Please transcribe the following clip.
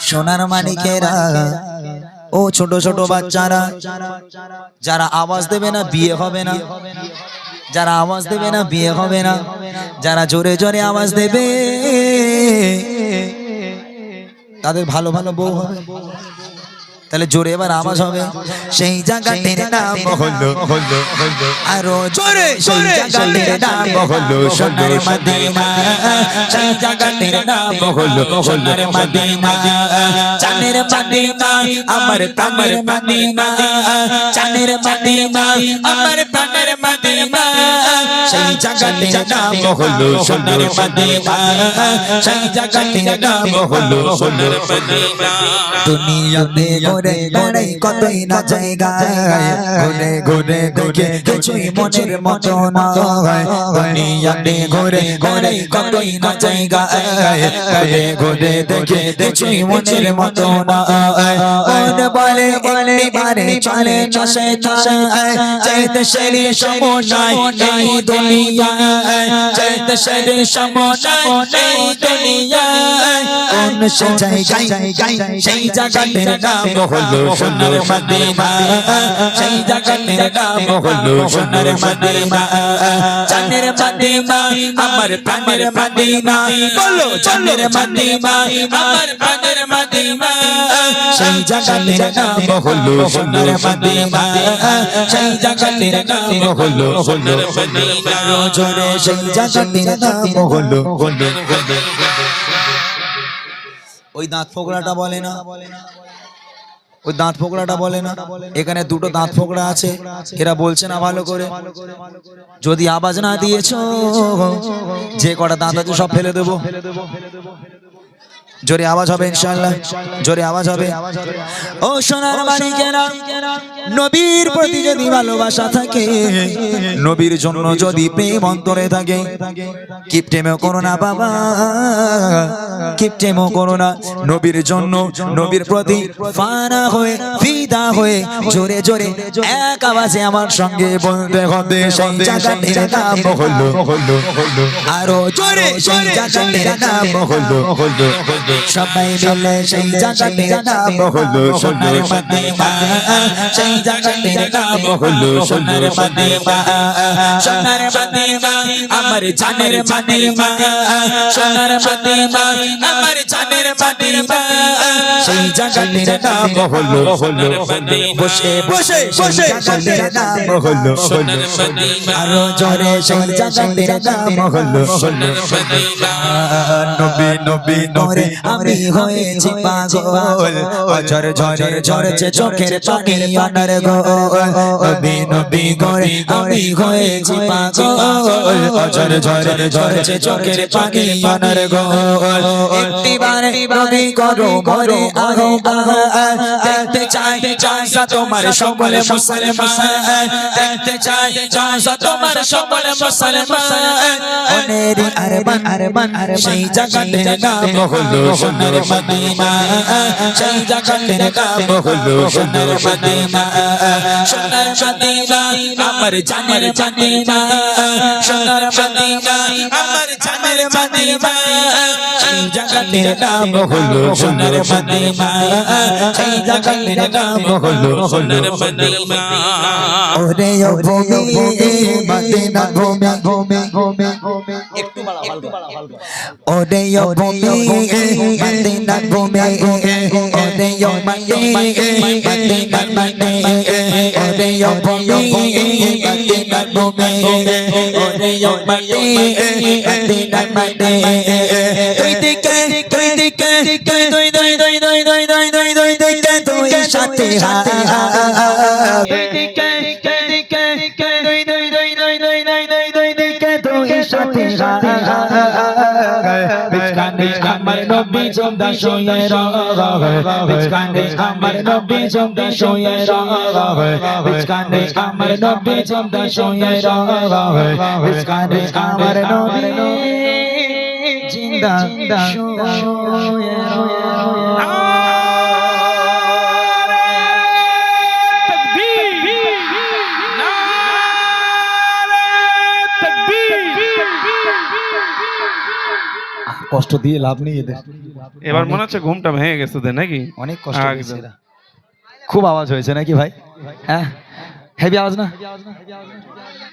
সোনার মানিকেরা। ও ছোট ছোট বাচ্চারা, যারা আওয়াজ দেবে না, বিয়ে হবে না। যারা আওয়াজ দেবে না, বিয়ে হবে না। যারা জোরে জোরে আওয়াজ দেবে, তাদের ভালো ভালো বউ হবে। তাহলে জোরে এবার আওয়াজ হবে। সেই জায়গাটির নাম হলো হলো হলো। আরও জোরে সেই জায়গাটির নাম হলো সোনার মদিনা। সেই জায়গাটির নাম হলো সোনার মদিনা। চানের মদিনা আমার প্রাণের মদিনা। চানের মদিনা আমার প্রাণের মদিনা। সেই জায়গাটির নাম হলো সোনার মদিনা। সেই জায়গাটির নাম হলো সোনার মদিনা। দুনিয়াতে ঘুরে ঘুরে কতই না জায়গায়। ঘুরে ঘুরে দেখে কিছুই মনের মতো না দুনিয়াতে ঘুরে ঘুরে কতই না জায়গায়। ঘুরে ঘুরে দেখে কিছুই মনের মতো না বলে বলে বারে চলে চষে চষে চাইতে শরীর সমনায় এই দুনিয়ায় চাইতে শরীর সমনায় এই দুনিয়ায় কোন সে জায়গায় সেই জায়গাটির নাম হলো সোনার মদিনা সেই জায়গাটির নাম হলো সোনার মদিনা চানের মদিনা আমার প্রাণের মদিনা বলো চানের মদিনা আমার প্রাণের মদিনা সেই জায়গাটির নাম হলো সোনার মদিনা সেই জায়গাটির নাম হলো সোনার মদিনা জোরে সেই জাগাটির নাম হলো ওই দাঁত ফোকড়াটা বলে না। ওই দাঁত ফোকড়াটা বলে না। এখানে দুটো দাঁত ফোকড়া আছে। এরা বলছে না ভালো করে। যদি আওয়াজ না দিয়েছ, যে কটা দাঁত আছে সব ফেলে দেবো। জোরে আওয়াজ হবে ইনশাআল্লাহ। জোরে আওয়াজ হবে। ও সোনার মানিকেরা নবীর প্রতি যদি ভালোবাসা থাকে, নবীর জন্য যদি প্রেম অন্তরে থাকে কিপটেমও করো না বাবা কিপটেমও করো না। নবীর জন্য, নবীর প্রতি ফানা হয়ে, ফিদা হয়ে, জোরে জোরে এক আওয়াজে আমার সঙ্গে বলতে হবে, সেই জায়গাটির নাম হলো, আরও জোরে, সেই জায়গাটির নাম হলো হলো সবাই মিলে সেই জায়গাটির নাম হলো সোনার মদিনা সেই জায়গাটির নাম হলো সোনার মদিনা সোনার মদিনা আমার জানের মদিনা সোনার মদিনা আমার জানের মদিনা সেই জায়গাটির নাম হলো হলো বসে বসে বসে জায়গাটির নাম হলো সোনার মদিনা আরও জোরে সেই জায়গাটির নাম হলো সোনার মদিনা নবী নবী নবী। আমি হয়েছি পাগল। অঝর ঝরে ঝরছে চোখের পানি অনার গোল। নবী নবী করে আমি হয়েছি পাগল। অঝর ঝরে ঝরছে চোখের পানি অনার গোল। একটিবারে নবী করো আহো আহো দেখতে চাই চাই সা তোমার সকলে মুসলমান। দেখতে চাই চাই সা তোমার সকলে মুসলমান। অনেরি আরমান আরমান সেই জায়গাটির নাম হলো সোনার মদিনা সেই জায়গাটির নাম হলো সোনার মদিনা সোনার মদিনা আমার জানের মদিনা সোনার মদিনা আমার জানের মদিনা সেই জায়গাটির নাম হলো সোনার মদিনা সেই নাম হলো সোনার মদিনা। ওরে ও ভূমি মদিনা ভূমি ভূমি ভূমি হালকা ওরে ও ভূমি মদিনা ভূমি ওরে ও মদিনা মাটি ওরে ও ভূমি মদিনা ভূমি ওরে ও মদিনা মাটি তুই দিকে তুই দিকে তুই তুই তুই তুই তুই তুই তুই তুই দিকে তুই সাথে হা তুই দিকে তুই দিকে তুই তুই তুই তুই তুই তুই তুই তুই সাথে হা Bitch can't my no bitch on the show yeah Bitch can't my no bitch on the show yeah Bitch can't my no bitch on the show yeah Bitch can't my no bitch on the show yeah কষ্ট দিয়ে লাভ নেই এদের। এবার মনে হচ্ছে ঘুমটা ভেঙে গেছে তোদের নাকি? অনেক কষ্ট। হয়েছে এরা। খুব আওয়াজ হয়েছে নাকি ভাই? হ্যাঁ? হেভি আওয়াজ না?